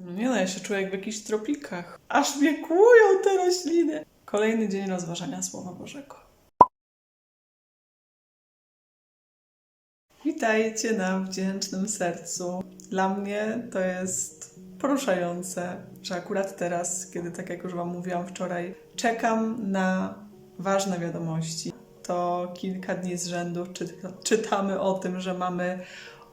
No nie no, ja się czuję jak w jakichś tropikach. Aż mnie kłują te rośliny. Kolejny dzień rozważania Słowa Bożego. Witajcie na wdzięcznym sercu. Dla mnie to jest poruszające, że akurat teraz, kiedy tak jak już Wam mówiłam wczoraj, czekam na ważne wiadomości. To kilka dni z rzędu czy, czytamy o tym, że mamy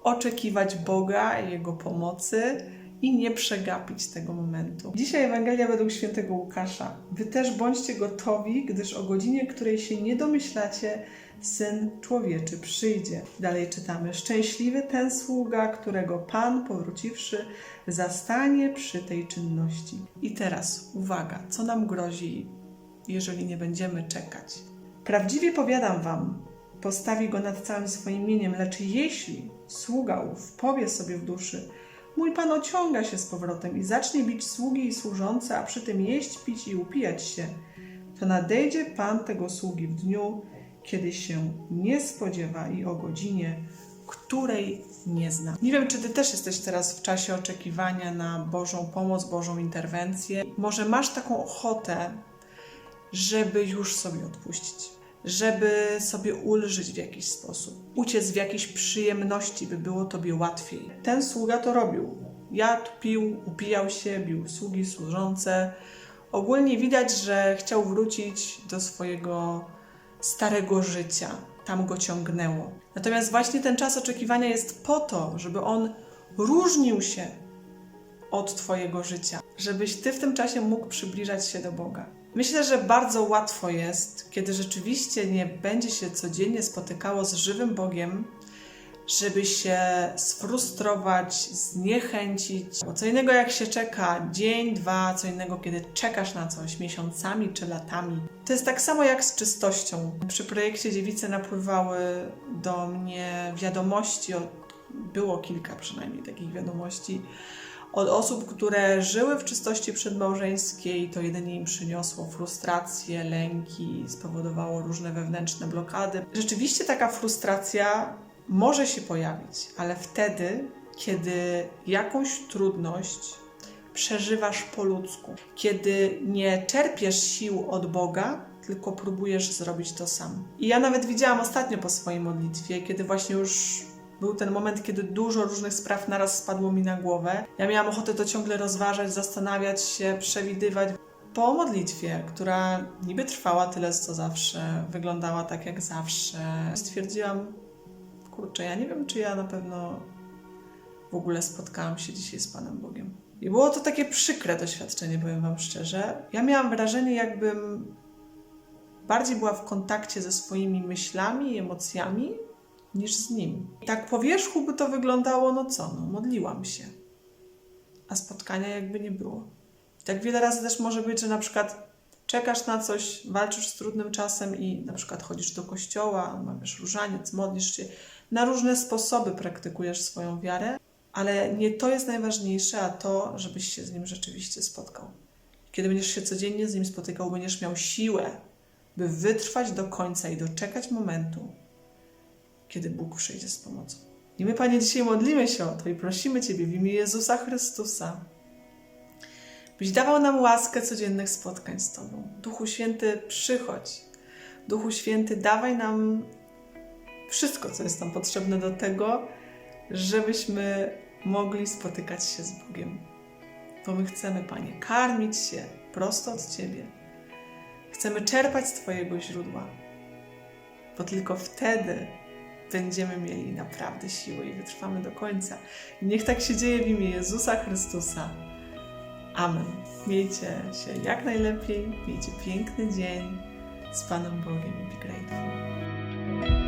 oczekiwać Boga i Jego pomocy i nie przegapić tego momentu. Dzisiaj Ewangelia według świętego Łukasza. Wy też bądźcie gotowi, gdyż o godzinie, której się nie domyślacie, Syn Człowieczy przyjdzie. Dalej czytamy. Szczęśliwy ten sługa, którego Pan, powróciwszy, zastanie przy tej czynności. I teraz uwaga, co nam grozi, jeżeli nie będziemy czekać. Prawdziwie powiadam wam, postawi go nad całym swoim mieniem, lecz jeśli sługa ów powie sobie w duszy, mój pan ociąga się z powrotem i zacznie bić sługi i służące, a przy tym jeść, pić i upijać się, to nadejdzie pan tego sługi w dniu, kiedy się nie spodziewa i o godzinie, której nie zna. Nie wiem, czy ty też jesteś teraz w czasie oczekiwania na Bożą pomoc, Bożą interwencję. Może masz taką ochotę, żeby już sobie odpuścić, żeby sobie ulżyć w jakiś sposób, uciec w jakieś przyjemności, by było tobie łatwiej. Ten sługa to robił. Jadł, pił, upijał się, bił sługi, służące. Ogólnie widać, że chciał wrócić do swojego starego życia. Tam go ciągnęło. Natomiast właśnie ten czas oczekiwania jest po to, żeby on różnił się od Twojego życia, żebyś Ty w tym czasie mógł przybliżać się do Boga. Myślę, że bardzo łatwo jest, kiedy rzeczywiście nie będzie się codziennie spotykało z żywym Bogiem, żeby się sfrustrować, zniechęcić. Bo co innego jak się czeka dzień, dwa, co innego kiedy czekasz na coś miesiącami czy latami. To jest tak samo jak z czystością. Przy projekcie Dziewice napływały do mnie wiadomości, było kilka przynajmniej takich wiadomości, od osób, które żyły w czystości przedmałżeńskiej, to jedynie im przyniosło frustrację, lęki, spowodowało różne wewnętrzne blokady. Rzeczywiście taka frustracja może się pojawić, ale wtedy, kiedy jakąś trudność przeżywasz po ludzku, kiedy nie czerpiesz sił od Boga, tylko próbujesz zrobić to sam. I ja nawet widziałam ostatnio po swojej modlitwie, kiedy właśnie już był ten moment, kiedy dużo różnych spraw naraz spadło mi na głowę. Ja miałam ochotę to ciągle rozważać, zastanawiać się, przewidywać. Po modlitwie, która niby trwała tyle co zawsze, wyglądała tak jak zawsze, stwierdziłam, kurczę, ja nie wiem, czy ja na pewno w ogóle spotkałam się dzisiaj z Panem Bogiem. I było to takie przykre doświadczenie, powiem Wam szczerze. Ja miałam wrażenie, jakbym bardziej była w kontakcie ze swoimi myślami i emocjami niż z Nim. Tak po wierzchu by to wyglądało, no co, no modliłam się. A spotkania jakby nie było. Tak wiele razy też może być, że na przykład czekasz na coś, walczysz z trudnym czasem i na przykład chodzisz do kościoła, masz różaniec, modlisz się, na różne sposoby praktykujesz swoją wiarę, ale nie to jest najważniejsze, a to, żebyś się z Nim rzeczywiście spotkał. Kiedy będziesz się codziennie z Nim spotykał, będziesz miał siłę, by wytrwać do końca i doczekać momentu, kiedy Bóg przyjdzie z pomocą. I my, Panie, dzisiaj modlimy się o to i prosimy Ciebie w imię Jezusa Chrystusa, byś dawał nam łaskę codziennych spotkań z Tobą. Duchu Święty, przychodź. Duchu Święty, dawaj nam wszystko, co jest nam potrzebne do tego, żebyśmy mogli spotykać się z Bogiem. Bo my chcemy, Panie, karmić się prosto od Ciebie. Chcemy czerpać z Twojego źródła, bo tylko wtedy będziemy mieli naprawdę siłę i wytrwamy do końca. Niech tak się dzieje w imię Jezusa Chrystusa. Amen. Miejcie się jak najlepiej, miejcie piękny dzień z Panem Bogiem i be grateful.